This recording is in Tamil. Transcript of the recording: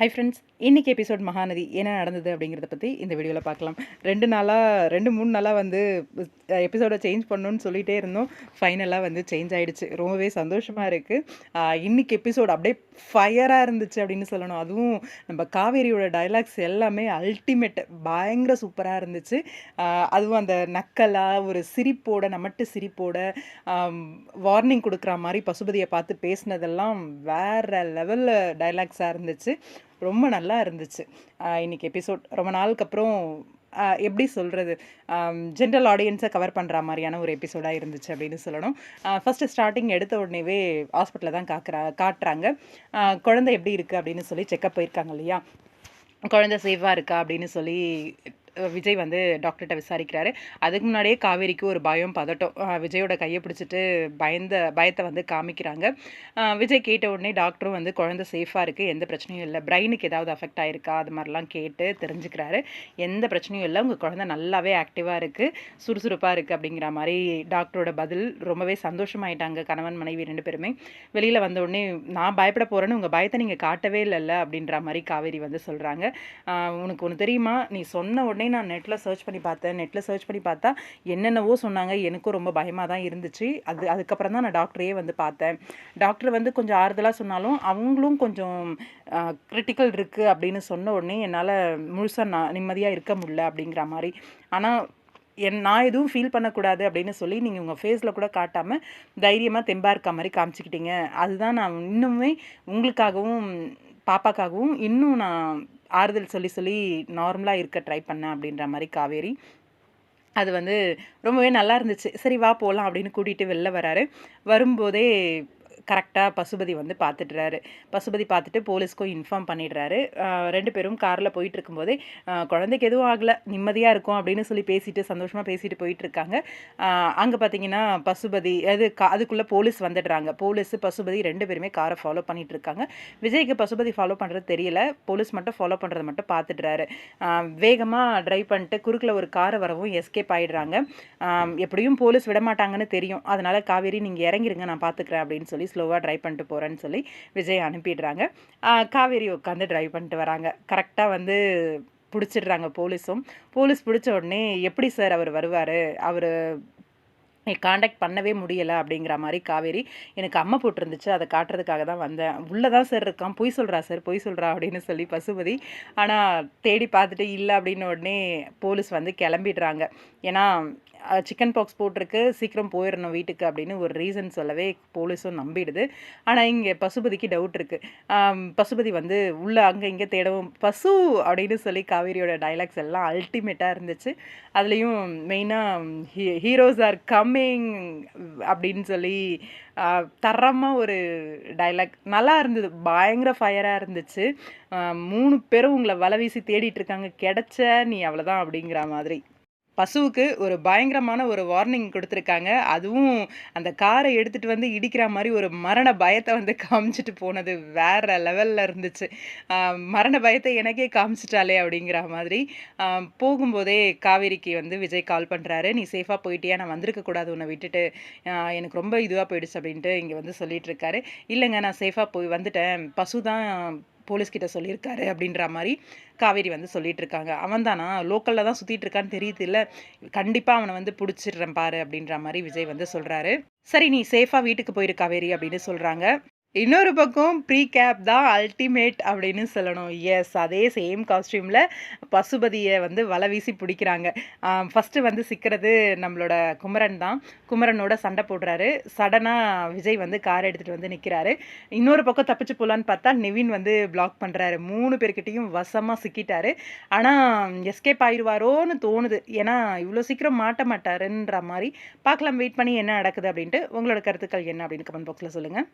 ஹை ஃப்ரெண்ட்ஸ் இன்றைக்கி எபிசோட் மகாநதி என்ன நடந்தது அப்படிங்கிறத பற்றி இந்த வீடியோவில் பார்க்கலாம். ரெண்டு நாளாக ரெண்டு மூணு நாளாக வந்து எபிசோடை சேஞ்ச் பண்ணணும்னு சொல்லிகிட்டே இருந்தோம். ஃபைனலாக வந்து சேஞ்ச் ஆகிடுச்சு ரொம்பவே சந்தோஷமாக இருக்குது இன்றைக்கி எபிசோட் அப்படியே ஃபயராக இருந்துச்சு அப்படின்னு சொல்லணும். அதுவும் நம்ம காவேரியோட டைலாக்ஸ் எல்லாமே அல்டிமேட் பயங்கர சூப்பராக இருந்துச்சு. அதுவும் அந்த நக்கலாக ஒரு சிரிப்போட நமட்டு சிரிப்போட வார்னிங் கொடுக்குற மாதிரி பசுபதியை பார்த்து பேசினதெல்லாம் வேற லெவலில் டைலாக்ஸாக இருந்துச்சு. ரொம்ப நல்லா இருந்துச்சு. இன்னைக்கு எபிசோட் ரொம்ப நாளுக்கு அப்புறம் எப்படி சொல்கிறது ஜென்ரல் ஆடியன்ஸை கவர் பண்ணுற மாதிரியான ஒரு எபிசோடாக இருந்துச்சு அப்படின்னு சொல்லணும். ஃபஸ்ட்டு ஸ்டார்டிங் எடுத்த உடனேவே ஹாஸ்பிட்டலில் தான் காக்குறா காட்டுறாங்க. குழந்தை எப்படி இருக்குது அப்படின்னு சொல்லி செக்கப் போயிருக்காங்க இல்லையா? குழந்தை சேஃபாக இருக்கா அப்படின்னு சொல்லி விஜய் வந்து டாக்டர்கிட்ட விசாரிக்கிறாரு. அதுக்கு முன்னாடியே காவேரிக்கு ஒரு பயம் பதட்டம். விஜயோட கையை பிடிச்சிட்டு பயந்த பயத்தை வந்து காமிக்கிறாங்க. விஜய் கேட்ட உடனே டாக்டரும் வந்து குழந்தை சேஃபாக இருக்குது எந்த பிரச்சனையும் இல்லை. பிரெயினுக்கு ஏதாவது அஃபெக்ட் ஆயிருக்கா? அது மாதிரிலாம் கேட்டு தெரிஞ்சுக்கிறாரு. எந்த பிரச்சனையும் இல்லை. உங்கள் குழந்தை நல்லாவே ஆக்டிவாக இருக்குது சுறுசுறுப்பாக இருக்குது அப்படிங்கிற மாதிரி டாக்டரோட பதில் ரொம்பவே சந்தோஷமாயிட்டாங்க கணவன் மனைவி ரெண்டு பேருமே. வெளியில் வந்த உடனே நான் பயப்பட போகிறேன்னு உங்கள் பயத்தை நீங்கள் காட்டவே இல்லைல்ல அப்படின்ற மாதிரி காவேரி வந்து சொல்கிறாங்க உனக்கு ஒன்று தெரியுமா? நீ சொன்ன உடனே உடனே நான் நெட்டில் சர்ச் பண்ணி பார்த்தேன். நெட்டில் சர்ச் பண்ணி பார்த்தா என்னென்னவோ சொன்னாங்க. எனக்கும் ரொம்ப பயமாக தான் இருந்துச்சு. அது அதுக்கப்புறம் தான் நான் டாக்டரையே வந்து பார்த்தேன். டாக்டர் வந்து கொஞ்சம் ஆறுதலாக சொன்னாலும் அவங்களும் கொஞ்சம் கிரிட்டிக்கல் இருக்குது அப்படின்னு சொன்ன உடனே என்னால் முழுசாக நான் நிம்மதியாக இருக்க முடியல அப்படிங்கிற மாதிரி. ஆனால் என் நான் எதுவும் ஃபீல் பண்ணக்கூடாது அப்படின்னு சொல்லி நீங்கள் உங்கள் ஃபேஸில் கூட காட்டாமல் தைரியமாக தெம்பாக இருக்க மாதிரி காமிச்சிக்கிட்டீங்க. அதுதான் நான் இன்னுமே உங்களுக்காகவும் பாப்பாக்காகவும் இன்னும் நான் ஆறுதல் சொல்லி சொல்லி நார்மலாக இருக்க ட்ரை பண்ணேன் அப்படின்ற மாதிரி காவேரி. அது வந்து ரொம்பவே நல்லா இருந்துச்சு. சரி வா போகலாம் அப்படின்னு கூட்டிகிட்டு வெளில வராரு. வரும்போதே கரெக்டாக பசுபதி வந்து பார்த்துடுறாரு பசுபதி பார்த்துட்டு போலீஸ்க்கும் இன்ஃபார்ம் பண்ணிடுறாரு. ரெண்டு பேரும் காரில் போயிட்டு இருக்கும்போதே குழந்தைக்கு எதுவும் ஆகலை நிம்மதியாக இருக்கும் அப்படின்னு சொல்லி பேசிட்டு சந்தோஷமாக பேசிட்டு போயிட்டு இருக்காங்க அங்கே பார்த்தீங்கன்னா பசுபதி அது கா அதுக்குள்ளே போலீஸ் வந்துடுறாங்க. போலீஸ் பசுபதி ரெண்டு பேருமே காரை ஃபாலோ பண்ணிட்டு இருக்காங்க விஜய்க்கு பசுபதி ஃபாலோ பண்ணுறது தெரியல. போலீஸ் மட்டும் ஃபாலோ பண்ணுறதை மட்டும் பார்த்துடுறாரு வேகமாக ட்ரைவ் பண்ணிட்டு குறுக்கில் ஒரு காரை வரவும் எஸ்கேப் ஆகிடுறாங்க எப்படியும் போலீஸ் விட மாட்டாங்கன்னு தெரியும். அதனால காவேரி நீங்கள் இறங்கிருங்க நான் பார்த்துக்கிறேன் அப்படின்னு சொல்லி ஸ்லோவாக ட்ரைவ் பண்ணிட்டு போகிறேன்னு சொல்லி விஜய் அனுப்பிடுறாங்க. காவேரி உட்காந்து ட்ரைவ் பண்ணிட்டு வராங்க. கரெக்டாக வந்து பிடிச்சிடுறாங்க போலீஸும். போலீஸ் பிடிச்ச உடனே எப்படி சார் அவர் வருவார்? அவர் காண்டாக்ட் பண்ணவே முடியலை அப்படிங்கிற மாதிரி காவேரி எனக்கு அம்மை போட்டிருந்துச்சு அதை காட்டுறதுக்காக தான் வந்தேன். உள்ளே தான் சார் இருக்கான். பொய் சொல்கிறா சார் பொய் சொல்கிறா அப்படின்னு சொல்லி பசுபதி ஆனால் தேடி பார்த்துட்டு இல்லை அப்படின்னு உடனே போலீஸ் வந்து கிளம்பிடுறாங்க. ஏன்னா சிக்கன் பாக்ஸ் போட்டிருக்கு சீக்கிரம் போயிடணும் வீட்டுக்கு அப்படின்னு ஒரு ரீசன் சொல்லவே போலீஸும் நம்பிடுது. ஆனால் இங்கே பசுபதிக்கு டவுட் இருக்குது பசுபதி வந்து உள்ளே அங்கே இங்கே தேடவும் பசு அப்படின்னு சொல்லி காவேரியோட டைலாக்ஸ் எல்லாம் அல்டிமேட்டாக இருந்துச்சு. அதுலேயும் மெயினாக ஹீ ஹீரோஸ் ஆர் கம்மிங் அப்படின்னு சொல்லி தரமாக ஒரு டைலாக் நல்லா இருந்தது. பயங்கர ஃபயராக இருந்துச்சு. மூணு பேரும் உங்களை வலை வீசி தேடிட்டு இருக்காங்க. கிடைச்ச நீ அவ்வளோதான் அப்படிங்கிற மாதிரி. பசுவுக்கு ஒரு பயங்கரமான ஒரு வார்னிங் கொடுத்துருக்காங்க. அதுவும் அந்த காரை எடுத்துகிட்டு வந்து இடிக்கிற மாதிரி ஒரு மரண பயத்தை வந்து காமிச்சிட்டு போனது வேற லெவலில் இருந்துச்சு. மரண பயத்தை எனக்கே காமிச்சிட்டாலே அப்படிங்கிற மாதிரி. போகும்போதே காவேரிக்கு வந்து விஜய் கால் பண்ணுறாரு நீ சேஃபாக போயிட்டியா? நான் வந்திருக்க கூடாது. உன்னை விட்டுட்டு எனக்கு ரொம்ப இதுவாக போயிடுச்சு அப்படின்ட்டு இங்கே வந்து சொல்லிட்டு இருக்காரு. இல்லைங்க நான் சேஃபாக போய் வந்துட்டேன். பசு தான் போலீஸ்கிட்ட சொல்லியிருக்காரு அப்படின்ற மாதிரி காவேரி வந்து சொல்லிட்டு இருக்காங்க அவன் தானா லோக்கலில் தான் சுற்றிட்டு இருக்கான்னு தெரியுது இல்லை கண்டிப்பாக அவனை வந்து பிடிச்சிடுறேன் பாரு அப்படின்ற மாதிரி விஜய் வந்து சொல்கிறாரு சரி நீ சேஃபாக வீட்டுக்கு போயிரு காவேரி அப்படின்னு சொல்கிறாங்க இன்னொரு பக்கம் ப்ரீ கேப் தான் அல்டிமேட் அப்படின்னு சொல்லணும். எஸ் அதே சேம் காஸ்டியூமில் பசுபதியை வந்து வலை வீசி பிடிக்கிறாங்க. ஃபஸ்ட்டு வந்து சிக்கிறது நம்மளோட குமரன் தான். குமரனோட சண்டை போடுறாரு. சடனாக விஜய் வந்து கார் எடுத்துகிட்டு வந்து நிற்கிறாரு இன்னொரு பக்கம் தப்பிச்சு போகலான்னு பார்த்தா நிவின் வந்து பிளாக் பண்ணுறாரு மூணு பேர்கிட்டையும் வசமாக சிக்கிட்டாரு. ஆனால் எஸ்கேப் ஆயிடுவாரோன்னு தோணுது. ஏன்னா இவ்வளோ சீக்கிரம் மாட்ட மாட்டாருன்ற மாதிரி. பார்க்கலாம் வெயிட் பண்ணி என்ன நடக்குது அப்படின்ட்டு உங்களோட கருத்துக்கள் என்ன அப்படின்னு கமெண்ட் பாக்ஸில் சொல்லுங்கள்